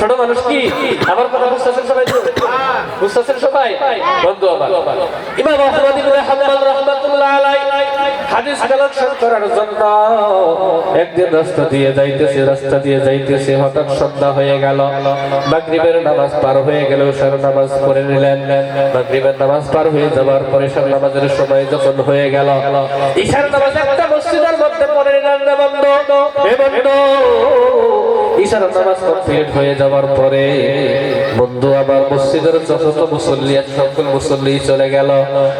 ছোট মানুষ কি? আমার কথা বুঝতেছেন সবাই? বুঝতেছেন সবাই? বন্ধু আমার। ইমাম আহমদ ইবনে রাহমাতুল্লাহ আলাইহি হাদিস কালেকশন করার জন্য একদিন রাস্তা দিয়ে যাইতেছে, রাস্তা দিয়ে যাইতেছে, হঠাৎ সন্ধ্যা হয়ে গেল। মাগরিবের নামাজ পার হয়ে গেল সার নামাজ পড়ে নিলেন। মাগরিবের নামাজ পার হয়ে যাওয়ার পরে সার নামাজের সময় যখন হয়ে গেল, ঈশার নামাজ একটা মসজিদের মধ্যে পড়ে নিলেন। বন্ধু। ঈশার নামাজ কমপ্লিট হয়ে যাওয়ার পরে বন্ধু আবার মসজিদের যত মুসল্লি সকল মুসল্লি চলে গেল।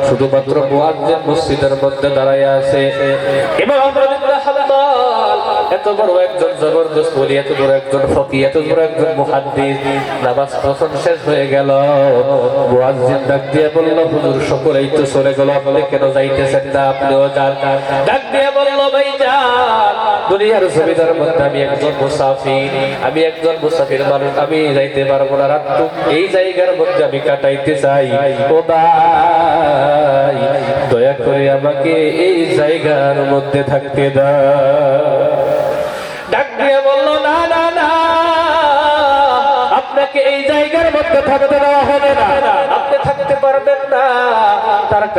শুধুমাত্র মুয়াজ্জিন মসজিদের মধ্যে দাঁড়ায় আছে। আহমদ ইবনে এত বড় একজন জবরদস্ত বলি, এত বড় একজন ফকি, এত বড় একজন মুহাদ্দিস। নামাজ যখন শেষ হয়ে গেল। মুয়াজ্জিন ডাক দিয়ে বলল, হুজুর, সকলেই তো চলে গেল। আপনি কেন যাইতেছেন না? আপনিও যান। ডাক দিয়ে বলল, ভাই, যান। দুনিয়ার জমিদার মধ্যে আমি একজন মুসাফির, আমি একজন মুসাফির মানুষ, আমি যাইতে পারব না। রাত এই জায়গার মধ্যে আমি কাটাইতে চাই। দয়া করে আমাকে এই জায়গার মধ্যে থাকতে দাও। বলল, না না না, আপনাকে এই জায়গার মধ্যে থাকতে দেওয়া হবে না।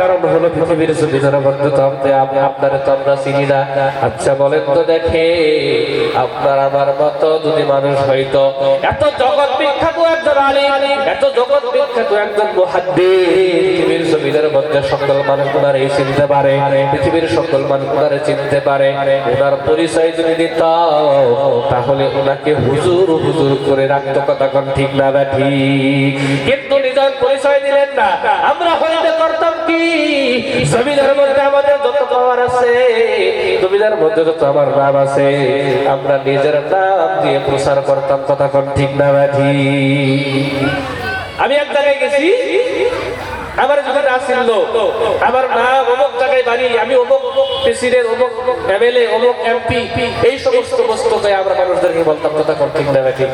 কারণ হলো পৃথিবীর যদি মধ্যে তো আপনি আপনি আপনার তো আমরা চিনি না। আচ্ছা বলেন তো দেখে আপনার আমার মতো যদি মানুষ হয়তো এত জগৎ পৃথিবীর মধ্যে সকল মানুষ পৃথিবীর সকল চিনতে ওনার পরিচয় যদি দিত তাহলে ওনাকে হুজুর হুজুর করে রাখতো কথা কোন ঠিক না ঠিক। কিন্তু নিজের পরিচয় দিলেন না। আমরা হইতে করতাম কি? মধ্যে আমাদের যত পাওয়ার আছে জমিদার মধ্যে যত আমার নাম আছে, আমরা নিজের নাম দিয়ে প্রচার করতাম কথা কোন ঠিক না ঠিক। আমি এক জায়গায় গেছি, আমার যদি না ছিল আমার নাম অমুক জায়গায় বাড়ি, আমি অমুক প্রেসিডেন্ট, অমুক এমএলএ, অমুক এমপি, এই সমস্ত বস্তুতে আমরা মানুষদেরকে বলতাম কথা কর ঠিক না ঠিক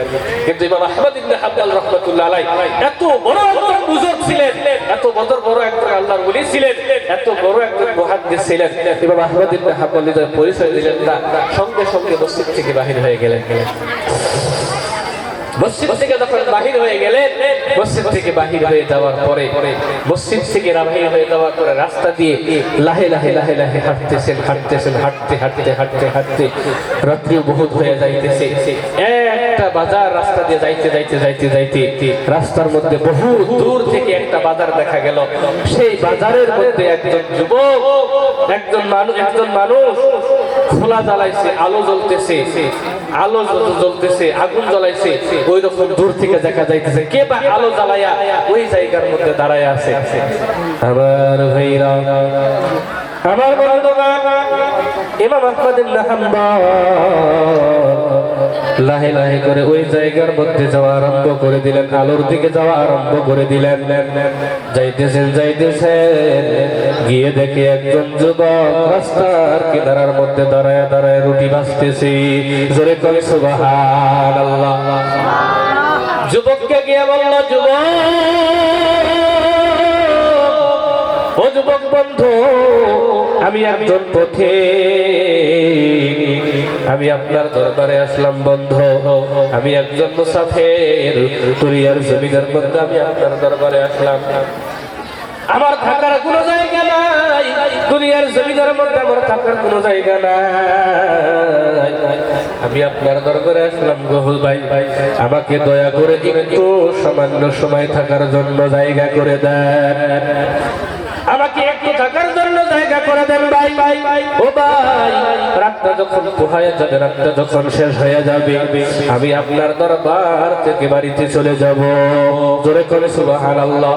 কিন্তু ইমাম আহমদ ইবনে হাম্বল রাহমাতুল্লাহ আলাইহি এত বড় একজন বুজুর্গ ছিলেন, এত বড় বড় একজন আল্লাহর ওলি ছিলেন, এত বড় একজন মুহাদ্দিস ছিলেন। ইমাম আহমদ ইবনে হাম্বল নিজের পরিচয় দিলেন না, সঙ্গে সঙ্গে মসজিদ থেকে বাহির হয়ে গেলেন। মসজিদ থেকে যখন বাহির হয়ে গেলেন, মসজিদ থেকে বাহির হয়ে যাওয়ার পরে, মসজিদ থেকে বাহির হয়ে যাওয়ার পরে রাস্তা দিয়ে লাহে লাহে লাহে লাহে হাঁটতেছেন হাঁটতেছেন, হাঁটতে হাঁটতে হাঁটতে হাঁটতে। রাত্রি বহুত হয়ে যাইতেছে। একটা বাজার রাস্তা দিয়ে যাইতে যাইতে যাইতে যাইতে রাস্তার মধ্যে বহু দূর থেকে একটা বাজার দেখা গেল। সেই বাজারের মধ্যে একজন যুবক, একজন মানুষ একজন মানুষ খোলা জ্বালাইছে, আলো জ্বলতেছে, আলো জ্বল- জ্বলতেছে, আগুন জ্বলাইছে, ওই রকম দূর থেকে দেখা যাইতেছে। কে বা আলো জ্বালাইয়া ওই জায়গার মধ্যে দাঁড়ায় আছে? আবার ভাইরা। আমার বন্ধুগণ ইমাম আহমদুল্লাহ হাম্বা লাহে লাহে করে ওই জায়গার মধ্যে যাওয়া আরম্ভ করে দিলেন, আলোর দিকে যাওয়া আরম্ভ করে দিলেন। যাইতেছেন যাইতেছেন, গিয়ে দেখে একজন যুবক রাস্তার কিনারার মধ্যে দাঁড়ায় দাঁড়ায় রুটি বাঁচতেছি জোরে করে আল্লাহ যুবককে গিয়ে বলল, যুবক, ও যুবক বন্ধু, আমি একজন পথে আমি আপনার দরবারে আসলাম, বন্ধ। আমি একজন মুসাফের। তুরিয়ার জমিদার মধ্যে আমি আপনার দরবারে আসলাম। আমার থাকার কোনো জায়গা নাই। দুনিয়ার জমিদার মধ্যে আমার থাকার কোনো জায়গা নাই। আমি আপনার দরবারে আসলাম, গহুল ভাই। আমাকে দয়া করে একটু সামান্য সময় থাকার জন্য জায়গা করে দেন। আমাকে একটু থাকার জন্য জায়গা করে দেন ভাই। ভাই ও ভাই, রাতটা যখন পোহায় যাবে, রাতটা যখন শেষ হয়ে যাবে, আমি আপনার দরবার থেকে বাড়িতে চলে যাব। জোরে করে সুবহানাল্লাহ।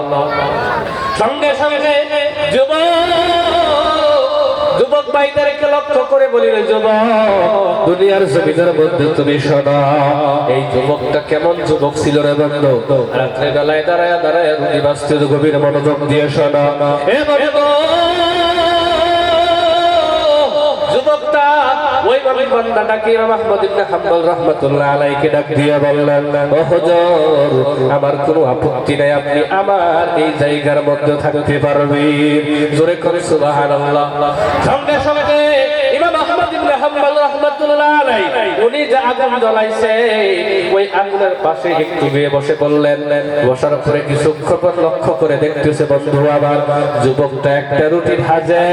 সঙ্গে সঙ্গে যুবক লক্ষ্য করে দুনিয়ার তুমি শোনো, এই যুবকটা কেমন যুবক ছিল রাত্রে দাঁড়ায় দাঁড়ায় গভীর মনোযোগ দিয়ে শোনো। যুবকটা ওই বাবির বান্দাটাকে ইমাম আহমদ ইবনে হাম্বল রাহমাতুল্লাহ আলাইহি ডাক দিয়ে বললেন, ও হুজুর, আমার কোনো আপত্তি নাই, আপনি আমার এই জায়গার মধ্যে থাকতে পারবেন। জোরে করে সুবহানাল্লাহ। সঙ্গে সঙ্গে আবার?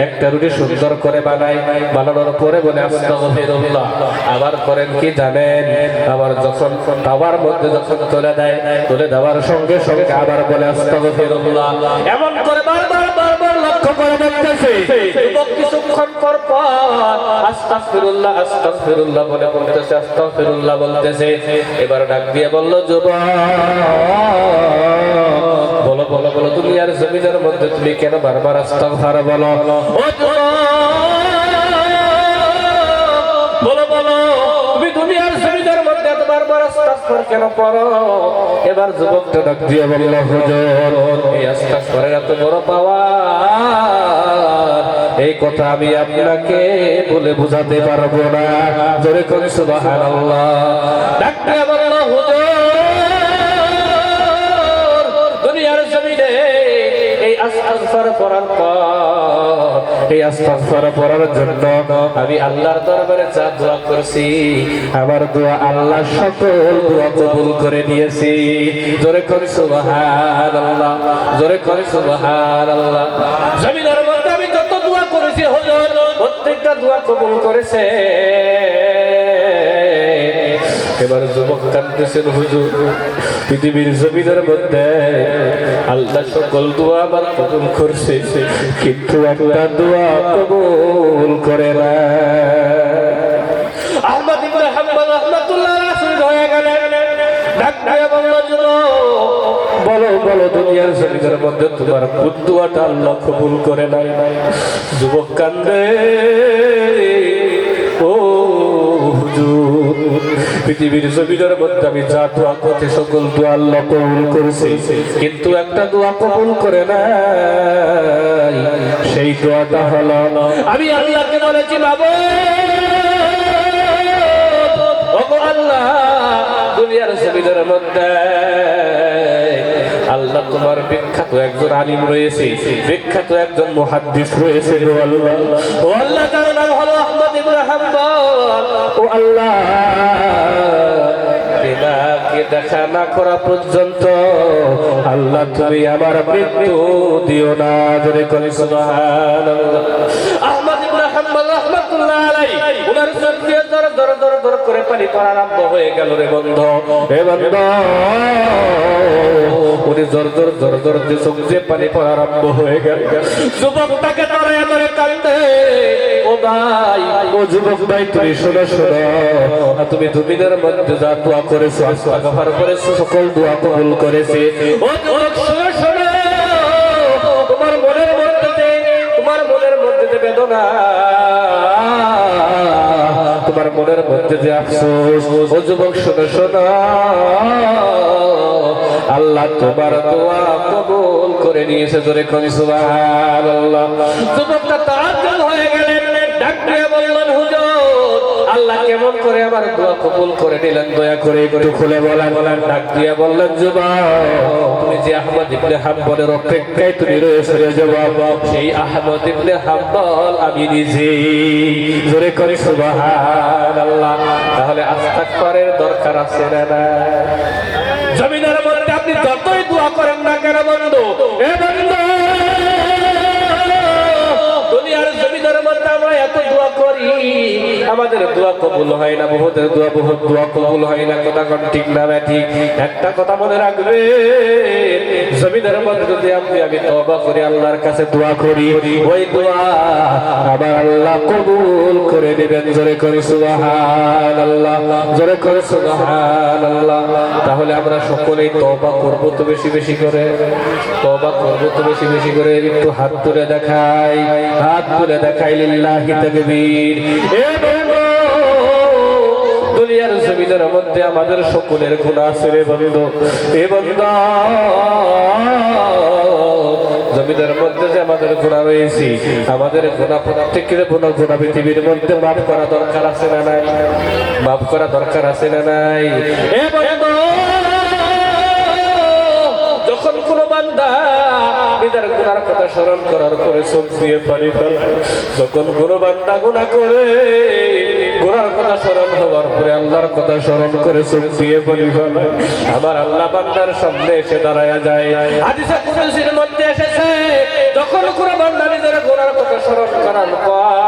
একটা রুটি সুন্দর করে বানায়। বানানোর বলে আবার করেন কি জানেন? আবার যখন তাওয়ার মধ্যে যখন তুলে দেয়, তুলে দেওয়ার সঙ্গে সঙ্গে আবার বলে, আস্তাগফিরুল্লাহ। এমন করে বারবার কিছুক্ষণ পর বলে বলতেছে বলতেছে। এবার ডাক দিয়ে বলল, যুবক, বলো বলো বলো তুমি আর জমিনের মধ্যে তুমি কেন বারবার বলো? ও বলো বলো, তুমি দুনিয়ার কেন এবার যুবকটা ডাক দিয়ে বলল, হুজুর, এই এত বড় পাওয়া এই কথা আমি আপনাকে বলে বোঝাতে পারব না। জোরে করে আমি আল্লাহর দরবারে যা দোয়া করছি, আমার দোয়া আল্লাহ সকল দোয়া কবুল করে নিয়েছি। জোরে করে সুবহানাল্লাহ, জোরে করে সুবহানাল্লাহ। করেছি হুজুর, প্রত্যেকটা দোয়া কবুল করেছে। এবার যুবক কাঁদতেছেন, হুজুর, পৃথিবীর জমিনের মধ্যে আল্লাহ সকল দোয়া আবার কবুল করছে, কিন্তু একটা দোয়া কবুল করে না। আহমদ ইবনে হাম্বল রাসূল হয়ে গেলেন। ডাক বলল বলো বলো, দুনিয়ার জমিনের মধ্যে তোমার কোন দোয়াটা আল্লাহ কবুল করে নাই। যুবক কান্দে, ও পৃথিবীর জমিনের মধ্যে আমি যা দোয়া করতে সকল দোয়া আল্লাহ কবুল করেছি। কিন্তু একটা দোয়া কবুল করে নাই, সেই দোয়াটা হলো আমি আল্লাহকে বলেছি, বাবা আল্লাহ দুনিয়ার জমিনের মধ্যে। আল্লাহ তোমার বিখ্যাত একজন আলিম রয়েছে, বিখ্যাত একজন মুহাদ্দিস রয়েছে আল্লাহ। দেখা না করা পর্যন্ত আল্লাহ তুমি আমার মৃত্যু দিও না, জোরে করে আহমদ আলাইহি, উনার দিয়ে দর দর দর দর করে পানি পড়া আরম্ভ হয়ে গেল রে বন্ধ। হে বন্ধ উনি জোর জোর জোর জোর দিয়ে চোখ পানি পড়া আরম্ভ হয়ে গেল। যুবকটাকে ধরে ধরে কাঁদতে ও ভাই ও যুবক ভাই তুমি শোনো শোনো। তুমি জমিনের মধ্যে যা দোয়া করেছ আস্তাগফার করেছ সকল দোয়া কবুল করেছে। ও যুবক শোনো শোনো। তোমার মনের মধ্যে তোমার মনের মধ্যে যে বেদনা মনের মধ্যে যে আফসোস, ও যুবক শোনো শোনো। আল্লাহ তোমার দোয়া কবুল করে নিয়েছে জোরে করি সুবহানাল্লাহ। যুবকটা তাআজ্জুব হয়ে গেলেন, ডাক বললেন, হুজুর আল্লাহ কেমন করে আমার দোয়া কবুল করে নিলেন, দয়া করে একটু খুলে বলেন বলেন, ডাক দিয়ে বললেন তুমি যে আহমদ ইবনে হাম্বলের অপেক্ষায় তুমি রয়েছে যুবক, সেই আহমদ ইবনে হাম্বল আমি নিজে। জোরে করে, সুবহানাল্লাহ, তাহলে আস্তাগফারের দরকার আছে না না? জমিনের মধ্যে আপনি যতই দোয়া করেন না কেন বন্ধু আমাদের দোয়া কবুল হয় না, বহুদের দোয়া বহুত দোয়া কবুল হয় না, কথা ঠিক না ঠিক একটা কথা মনে রাখবে আল্লাহর কাছে করি আল্লাহ করে করে সুবহানাল্লাহ তাহলে আমরা সকলেই তবা করব তো বেশি বেশি করে। তবা করব তো বেশি বেশি করে। একটু হাত তুলে দেখাই। হাত তুলে দেখাই লিল্লাহি তাকবীর। দুনিয়ার জমিনের মধ্যে আমাদের সকলের গুণা আছে রে বন্ধু। এ বন্ধু মধ্যে যে আমাদের গুণা রয়েছে, আমাদের গুণা প্রত্যেকের গুণা গুণা পৃথিবীর মধ্যে মাফ করা দরকার আছে না নাই? মাফ করা দরকার আছে না নাই? যখন কোন বান্দা তার গুনার কথা স্মরণ করার পরে চোখ দিয়ে ফেলাই যখন কোনো বান্দা গুণা করে গুনার কথা স্মরণ হওয়ার পরে আল্লাহর কথা স্মরণ করে পানি ফেলাই আমার আল্লাহ বান্দার সামনে এসে দাঁড়ায়া যায়। হাদিসে কুদসির মধ্যে এসেছে, যখন কোনো বান্দা নিজের গুনার কথা স্মরণ করার পর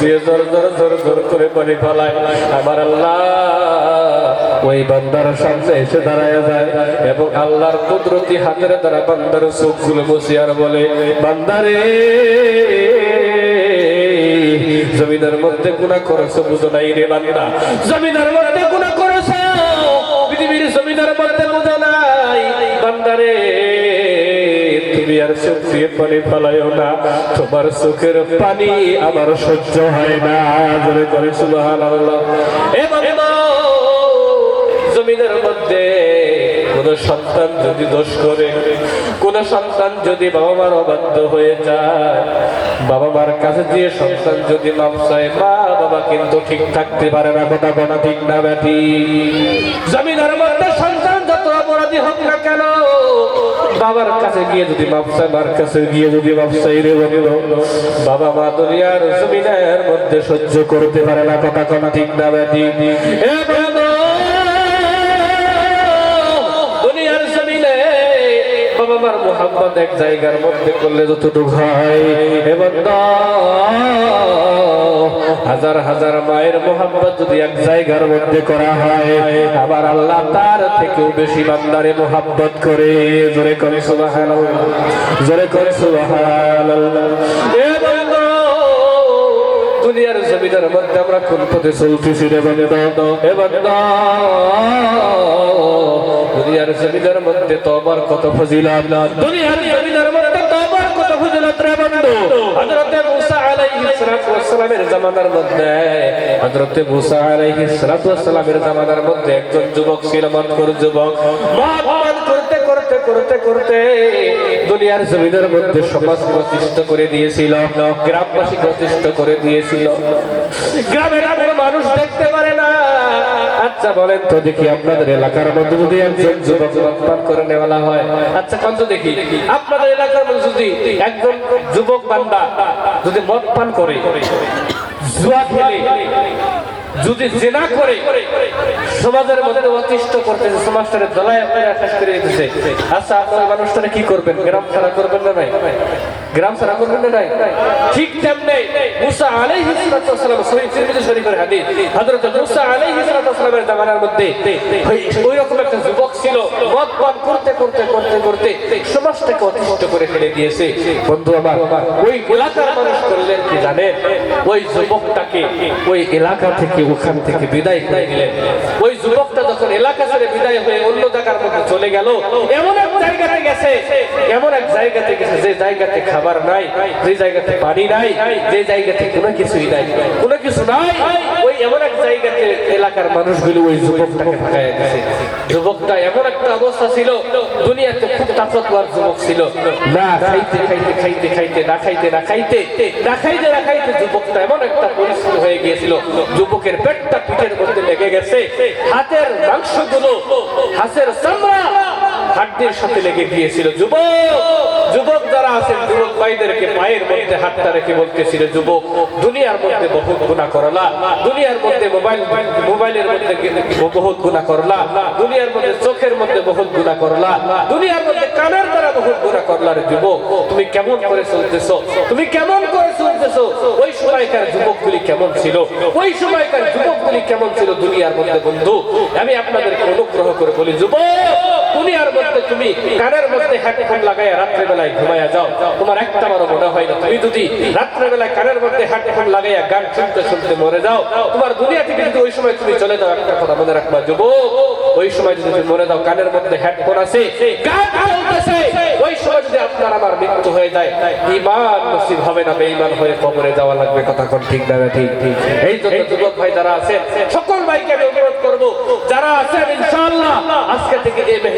দিয়ে জোর জোর জোর জোর করে পানি ফেলায় আমার আল্লাহ ওই বান্দার সামনে এসে দাঁড়ায় যায় এবং আল্লাহর কুদরতি হাতের দ্বারা বান্দার চোখগুলো বসে আর বলে, বান্দারে জমিনের মধ্যে গুণা করেছ, বুঝো নাই রে বান্দা। জমিনের মধ্যে গুণা করেছ, পৃথিবীর জমিনের মধ্যে বুঝো নাই। বান্দারে তোমার চোখের পানি আমার সহ্য হয় না। জোরে করে মধ্যে কোন সন্তান যদি দোষ করে, কোন সন্তান যদি বাবা মার অবাধ্য হয়ে যায় বাবা মার কাছে দিয়ে সন্তান যদি মাপ চায়, মা, বাবা কিন্তু ঠিক থাকতে পারে না কথা বলা ঠিক না, ব্যাটি। জমিদার মধ্যে সন্তান যত অপরাধী হোক না কেন, বাবার কাছে গিয়ে যদি চায়, মার কাছে গিয়ে যদি চাই রে বাবা মা দুনিয়ার মধ্যে সহ্য করতে পারে না, কথা কথা ঠিক না, ব্যাটি। মোহাম্মদ এক জায়গার মধ্যে করলে যতটুকু হয়। এবার হাজার হাজার মায়ের মোহাম্মদ যদি এক জায়গার মধ্যে করা হয়, আবার আল্লাহ তার থেকেও বেশি বান্দারে মোহাম্মত করে। জোরে করে সুবাহ জোরে করে সুবাহ দুনিয়ার জমিদার মধ্যে আমরা কোন পথে চলতেছি রে এ দুনিয়ার জমিদার মধ্যে তোমার কত ফজিলাত। দুনিয়ার জমিদার মধ্যে তোমার কত ফজিলাত রে বন্ধু। হযরতে মুসা আলাইহিস সালাতু জামানার মধ্যে, হযরতে মুসা আলাইহিস সালাতু জামানার মধ্যে একজন যুবক ছিল মনকর যুবক। করতে করতে করতে দুনিয়ার জমিদার মধ্যে সমাজ প্রতিষ্ঠা করে দিয়েছিল, গ্রামবাসী প্রতিষ্ঠা করে দিয়েছিল। গ্রামের কোনো মানুষ দেখতে পারে না। আচ্ছা বলেন তো দেখি আপনাদের এলাকার মধ্যে যদি একজন যুবক পান করে নেওয়া হয় আচ্ছা কত দেখি, আপনাদের এলাকার মধ্যে যদি একজন যুবক বান্দা যদি মদ পান করে, জুয়া খেলে যদি জেনা করে সমাজের মধ্যে অতিষ্ঠ করতেছে সমাজটারে দলায় শেষ করে দিতেছে। আচ্ছা আপনার মানুষটা কি করবেন? গ্রাম ছাড়া করবেন না নাই গ্রাম ছাড়া করবেন নাই। ঠিক তেমনি মুসা আলাইহিস সালাম সহিহ তিরমিজি শরীফের হাদিস, হযরত মুসা আলাইহিস সালামের জামানার মধ্যে ওই রকম একটা যুবক ছিল মদ পান করতে করতে করতে করতে সমাজটাকে অতিষ্ঠ করে ফেলে দিয়েছে। বন্ধু আমার, ওই এলাকার মানুষ করলেন কি জানেন? ওই যুবকটাকে ওই এলাকা থেকে ওখান থেকে বিদায় করে দিলেন ওই যুবকটা যখন এলাকা ছেড়ে বিদায় হয়ে চলে গেল। এমন এক জায়গাতে গেছে, এমন এক জায়গাতে গেছে যে জায়গাতে খাবার নাই, যে জায়গাতে পানি নাই, যে জায়গাতে কোনো কিছুই নাই। কোনো কিছু নাই, ওই এমন এক জায়গাতে এলাকার মানুষগুলো ওই যুবকটাকে ভাগায় গেছে যুবকটা এমন একটা অবস্থা ছিল, দুনিয়াতে খুব তাকতওয়ার যুবক ছিল। না খাইতে খাইতে খাইতে খাইতে, না খাইতে না খাইতে না খাইতে না খাইতে যুবকটা এমন একটা পরিস্থিতি হয়ে গিয়েছিল। যুবকের পেটটা পিঠের মধ্যে লেগে গেছে। হাতের মাংসগুলো, হাতের 什么？হাড্ডির সাথে লেগে গিয়েছিল। যুবক যুবক যারা আছেন যুবক ভাইদেরকে পায়ের মধ্যে হাতটা রেখে বলতেছিল, যুবক, দুনিয়ার মধ্যে বহুত গুণা করলা। দুনিয়ার মধ্যে মোবাইল, মোবাইলের মধ্যে বহুত গুণা করলা। দুনিয়ার মধ্যে চোখের মধ্যে বহুত গুণা করলা। দুনিয়ার মধ্যে কানের দ্বারা বহুত গুণা করলা রে যুবক। তুমি কেমন করে চলতেছো? তুমি কেমন করে চলতেছো? ওই সময়কার যুবকগুলি কেমন ছিল? ওই সময়কার যুবকগুলি কেমন ছিল দুনিয়ার মধ্যে বন্ধু? আমি আপনাদেরকে অনুগ্রহ করে বলি, যুবক দুনিয়ার মধ্যে তুমি কানের মধ্যে হেডফোন লাগাই রাত্রে বেলায় যাও। তোমার একটা বারো মনে হয় না। তুমি যদি রাত্রে বেলায় কানের মধ্যে হেডফোন লাগাইয়া গান শুনতে শুনতে মরে যাও তোমার দুনিয়া থেকে যদি ওই সময় তুমি চলে যাও একটা কথা মনে রাখবা যুবক ওই সময় যদি তুমি মরে যাও কানের মধ্যে হেডফোন আছে গান চলতেছে। ওই সময় যদি আপনার আমার মৃত্যু হয়ে যায় ইমান নসিব হবে না বেঈমান হয়ে কবরে যাওয়া লাগবে কথা কোন ঠিক না ঠিক? ঠিক এই জন্য যুবক ভাই যারা আছেন সকল ভাইকে আমি অনুরোধ করব যারা আছেন ইনশাআল্লাহ আজকে থেকে এই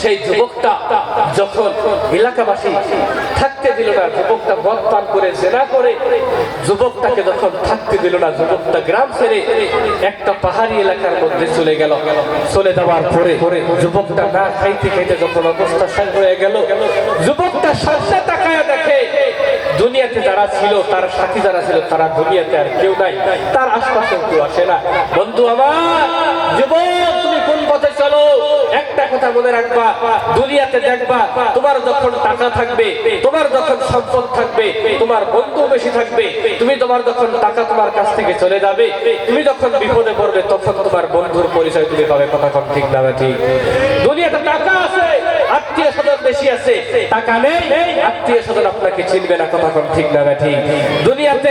সেই যুবকটা যখন এলাকাবাসী থাকতে দিল না, যুবকটা মদ পান করে, জেনা করে, যুবকটাকে যখন থাকতে দিল না, যুবকটা গ্রাম ছেড়ে একটা পাহাড়ি এলাকার মধ্যে চলে গেল। চলে যাওয়ার পরে যুবকটা না খাইতে খাইতে যখন অবস্থা শেষ হয়ে গেল, যুবকটা সামনে তাকায় দেখে দুনিয়াতে যারা ছিল, তার সাথী যারা ছিল, তারা দুনিয়াতে আর কেউ নাই, তার আশপাশে কেউ আসে না। বন্ধু আমার, যুবক তুমি কোন পথে চলো একটা কথা মনে রাখবা, দুনিয়াতে দেখবা, তোমার যখন টাকা থাকবে, তোমার যখন সম্পদ থাকবে, তোমার বন্ধু বেশি থাকবে, তুমি তোমার যখন টাকা তোমার কাছ থেকে চলে যাবে, তুমি যখন বিপদে পড়বে, তখন তোমার বন্ধুর পরিচয় তুমি পাবে, কথা ঠিক না, ঠিক। দুনিয়াতে টাকা আছে, আত্মীয় স্বজন বেশি আছে, টাকা নেই, আত্মীয় স্বজন আপনাকে চিনবে না, কথা ঠিক না, ঠিক। দুনিয়াতে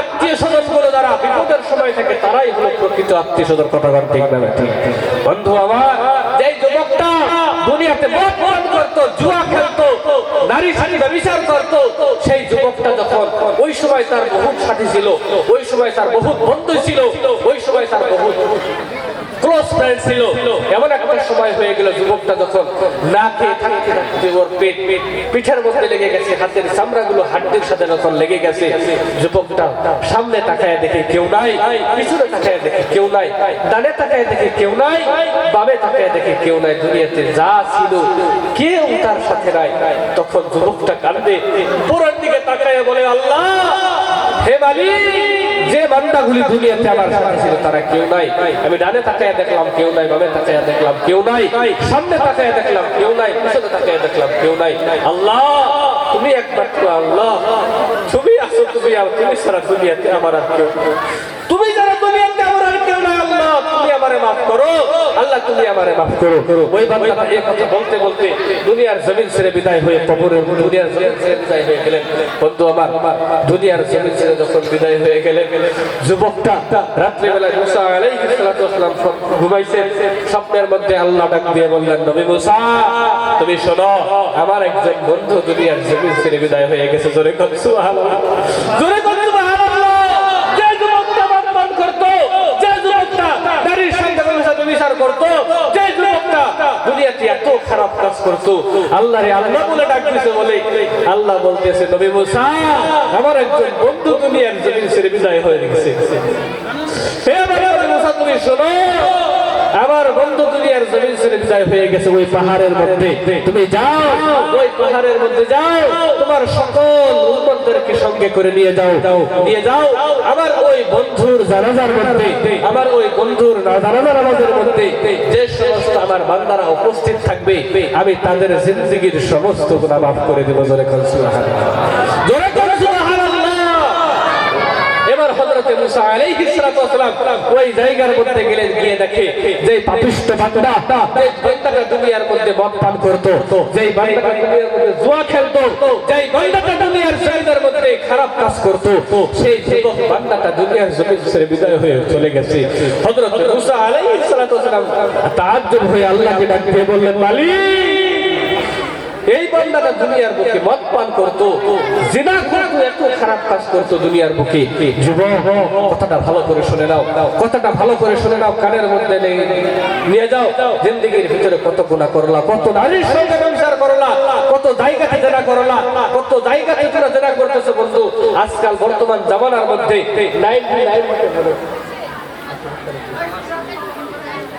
আত্মীয় স্বজন যারা বিপদের সময় থাকে, তারাই হলো আত্মীয় স্বজন। বন্ধু, আমার যেই যুবকটা দুনিয়াতে মদ করতো, জুয়া খেলতো, নারী সাথী ব্যবচার করতো, সেই যুবকটা যখন ওই সময় তার বহুত সাথী ছিল, ওই সময় তার বহুত বন্ধু ছিল, ওই সময় তার বহুত ক্লোজ ছিল। এমন একটা সময় হয়ে গেল যুবকটা যখন না খেয়ে থাকতে থাকতে ওর পেট পিঠের মধ্যে লেগে গেছে, হাতের চামড়াগুলো হাড্ডির সাথে যখন লেগে গেছে, যুবকটা সামনে তাকায় দেখে কেউ নাই, পিছনে তাকায় দেখে কেউ নাই, ডানে তাকায় দেখে কেউ নাই, বামে তাকায় দেখে কেউ নাই। দুনিয়াতে যা ছিল, কেউ তার সাথে নাই। তখন যুবকটা কাঁদবে পুরোর দিকে তাকায় বলে, আল্লাহ, হে মালিক যে বান্দাগুলি দুনিয়াতে আমার সাথে ছিল, তারা কেউ নাই। আমি ডানে তাকায় দেখলাম কেউ নাই, বামে তাকায় দেখলাম কেউ নাই, সামনে তাকায় দেখলাম কেউ নাই, পিছনে তাকায় দেখলাম কেউ নাই। আল্লাহ, তুমি একমাত্র আল্লাহ। তুমি আসো তুমি, আর তুমি সারা দুনিয়াতে আমার আর কেউ নেই। তুমি যারা দুনিয়াতে আমার আর কেউ নাই আল্লাহ তুমি আমারে মাফ করো। আল্লাহ তুমি আমারে মাফ করো। ওই বান্দা এই কথা বলতে বলতে দুনিয়ার জমিন ছেড়ে বিদায় হয়ে কবরের দুনিয়ার জমিন ছেড়ে বিদায় হয়ে গেলেন। বন্ধু আমার দুনিয়ার জমিন ছেড়ে যখন বিদায় হয়ে গেলেন যুবকটা রাত্রিবেলা মুসা আলাইহিস সালাতু ওয়াসসালাম ঘুমাইছে। স্বপ্নের মধ্যে আল্লাহ ডাক দিয়ে বললেন নবী মুসা তুমি শোনো আমার একজন বন্ধু দুনিয়ার জমিন ছেড়ে বিদায় হয়ে গেছে। জোরে কর সুবহানাল্লাহ। জোরে কর করতো, যে যুবকটা দুনিয়াতে এত খারাপ কাজ করতো আল্লাহ রে আল্লাহ বলে ডাকতেছে বলে, আল্লাহ বলতেছে, নবী মুসা, আমার একজন বন্ধু দুনিয়ার জমিন ছেড়ে বিদায় হয়ে গেছে। হে বাবা মুসা, তুমি শোনো আমার বন্ধু দুনিয়ার জমিন ছেড়ে বিদায় হয়ে গেছে, ওই পাহাড়ের মধ্যে। তুমি যাও, ওই পাহাড়ের মধ্যে যাও, তোমার সকল উন্মতদেরকে সঙ্গে করে নিয়ে যাও নিয়ে যাও। আমার ওই বন্ধুর জানাজার মধ্যে, আমার ওই বন্ধুর জানাজার আমাদের মধ্যে যে সমস্ত আমার বান্দারা উপস্থিত থাকবে, আমি তাদের জিন্দগির সমস্ত গুণা মাফ করে দেবো, জোরে সুবহানাল্লাহ। জোরে কর সুবহানাল্লাহ এবার হযরতে মুসা আলাইহিস সালাতু ওয়াসালাম ওই জায়গার মধ্যে গেলেন, গিয়ে দেখে যে পাপিষ্ট বান্দা, যে বান্দাটা দুনিয়ার মধ্যে মদ পান করত, যে বান্দাটা দুনিয়ার মধ্যে জুয়া খেলতো, যে বান্দাটা দুনিয়ার জমিনের মধ্যে খারাপ কাজ হয়ে চলে গেছে। হয়ে আল্লাহকে ডাক দিয়ে বললেন, মালিক! এই বান্দাটা দুনিয়ার বুকে মদ পান করতো, জিনা করতো, এত খারাপ কাজ করতো দুনিয়ার বুকে। কথাটা ভালো করে শুনে নাও, কথাটা ভালো করে শুনে নাও, কানের মধ্যে নে- নিয়ে যাও, জিন্দগির ভিতরে কত গুণা করলা, কত নারীর সঙ্গে সংসার করলা, কত জায়গাতে জেনা করলা, কত জায়গাতে তোমরা জেনা করতেছো বন্ধু। আজকাল বর্তমান জামানার মধ্যে নাইনটি নাইন